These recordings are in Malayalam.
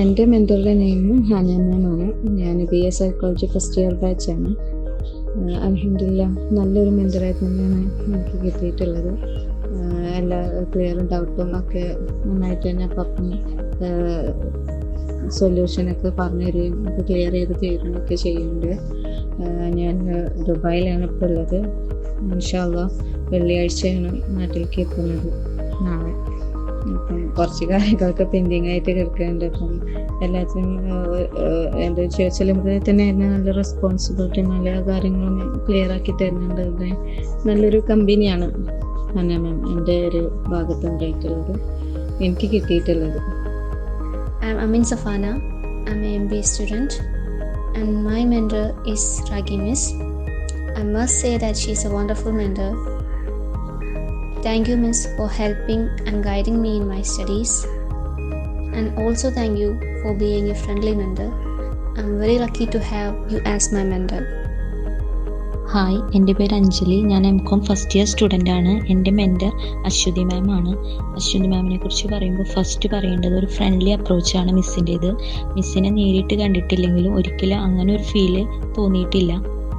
എന്റെ മെന്ററുടെ നെയിം ഹാനിയ മാമാണ് ഞാൻ B A psychology first year ബാച്ചാണ് അലഹമില്ല നല്ലൊരു മെന്ററായിട്ട് തന്നെയാണ് എനിക്ക് കിട്ടിയിട്ടുള്ളത്. എല്ലാ ക്ലിയറും ഡൗട്ടും ഒക്കെ നന്നായിട്ട് തന്നെ അപ്പം സൊല്യൂഷനൊക്കെ പറഞ്ഞു തരികയും ക്ലിയർ ചെയ്ത് തരുകയൊക്കെ ചെയ്യുന്നുണ്ട്. ഞാൻ ദുബായിലാണ് ഇപ്പോൾ ഉള്ളത്. ഇൻഷാല്ല വെള്ളിയാഴ്ചയാണ് നാട്ടിലേക്ക് എത്തുന്നത്. നാളെ. അപ്പം കുറച്ച് കാര്യങ്ങളൊക്കെ പെൻഡിങ് ആയിട്ട് കിടക്കുന്നുണ്ട് അപ്പം എല്ലാത്തിനും എന്റെ ചോദിച്ചാൽ തന്നെ എന്നെ നല്ല റെസ്പോൺസിബിലിറ്റി നല്ല കാര്യങ്ങളും ക്ലിയർ ആക്കി തരുന്നുണ്ട്. ഇവിടെ നല്ലൊരു കമ്പനിയാണ് അന്ന മാം എന്റെ ഒരു ഭാഗത്ത് ഉണ്ടായിട്ടുള്ളത്. എനിക്ക് കിട്ടിയിട്ടുള്ളത്. Amin Safana I am B MBA and my mentor is Ragi miss I must say that she is a wonderful mentor. Thank you, Miss, for helping and guiding me in my studies. And also thank you for being a friendly mentor. I'm very lucky to have you as my mentor. Hi എന്റെ പേര് അഞ്ജലി ഞാൻ M Com first year student ആണ് എന്റെ മെന്റർ അശ്വതി മാം ആണ് അശ്വതി മാമിനെ കുറിച്ച് പറയുമ്പോൾ ഫസ്റ്റ് പറയേണ്ടത് ഒരു ഫ്രണ്ട്ലി അപ്രോച്ചാണ് മിസ്സിന്റേത് മിസ്സിനെ നേരിട്ട് കണ്ടിട്ടില്ലെങ്കിലും ഒരിക്കലും അങ്ങനെ ഒരു ഫീൽ തോന്നിയിട്ടില്ല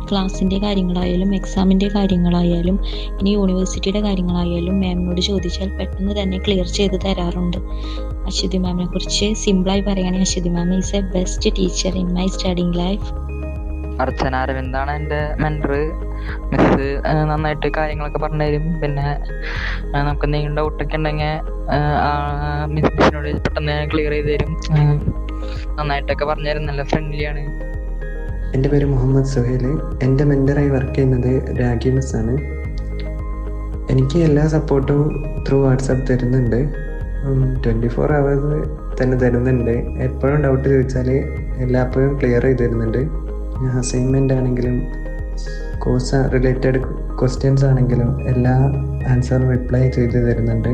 ക്ലാസ്സിന്റെ കാര്യങ്ങളായാലും എക്സാമിന്റെ കാര്യങ്ങളായാലും ഇനി യൂണിവേഴ്സിറ്റിയുടെ കാര്യങ്ങളായാലും മാമിനോട് ചോദിച്ചാൽ പെട്ടെന്ന് തന്നെ ക്ലിയർ ചെയ്ത് തരാറുണ്ട്. അശ്വതി മാമിനെ കുറിച്ച് സിമ്പിളായി പറയുകയാണെങ്കിൽ Aswathi ma'am is a best teacher in my studying life Archana അരവിന്ദാണ് എന്റെ മെന്റർ മിസ് നന്നായിട്ട് കാര്യങ്ങളൊക്കെ പറഞ്ഞു തരും. പിന്നെ നമുക്ക് എന്തെങ്കിലും ഡൗട്ടൊക്കെ ഉണ്ടെങ്കിൽ മിസ് മിസ്സിനോട് പെട്ടെന്ന് ക്ലിയർ ചെയ്ത് തരും. നന്നായിട്ടൊക്കെ പറഞ്ഞു തരും നല്ല ഫ്രണ്ട്ലിയാണ് എന്റെ പേര് മുഹമ്മദ് സുഹേൽ. എന്റെ മെന്ററായി വർക്ക് ചെയ്യുന്നത് രാഗി മിസ് ആണ്. എനിക്ക് എല്ലാ സപ്പോർട്ടും ത്രൂ വാട്സാപ്പ് തരുന്നുണ്ട്. ട്വന്റി ഫോർ അവേഴ്സ് തന്നെ തരുന്നുണ്ട്. എപ്പോഴും ഡൗട്ട് ചോദിച്ചാൽ എല്ലാപ്പോഴും ക്ലിയർ ചെയ്ത് തരുന്നുണ്ട്. അസൈൻമെന്റ് ആണെങ്കിലും കോഴ്സ് റിലേറ്റഡ് ക്വസ്റ്റ്യൻസ് ആണെങ്കിലും എല്ലാ ആൻസറും റിപ്ലൈ ചെയ്ത് തരുന്നുണ്ട്.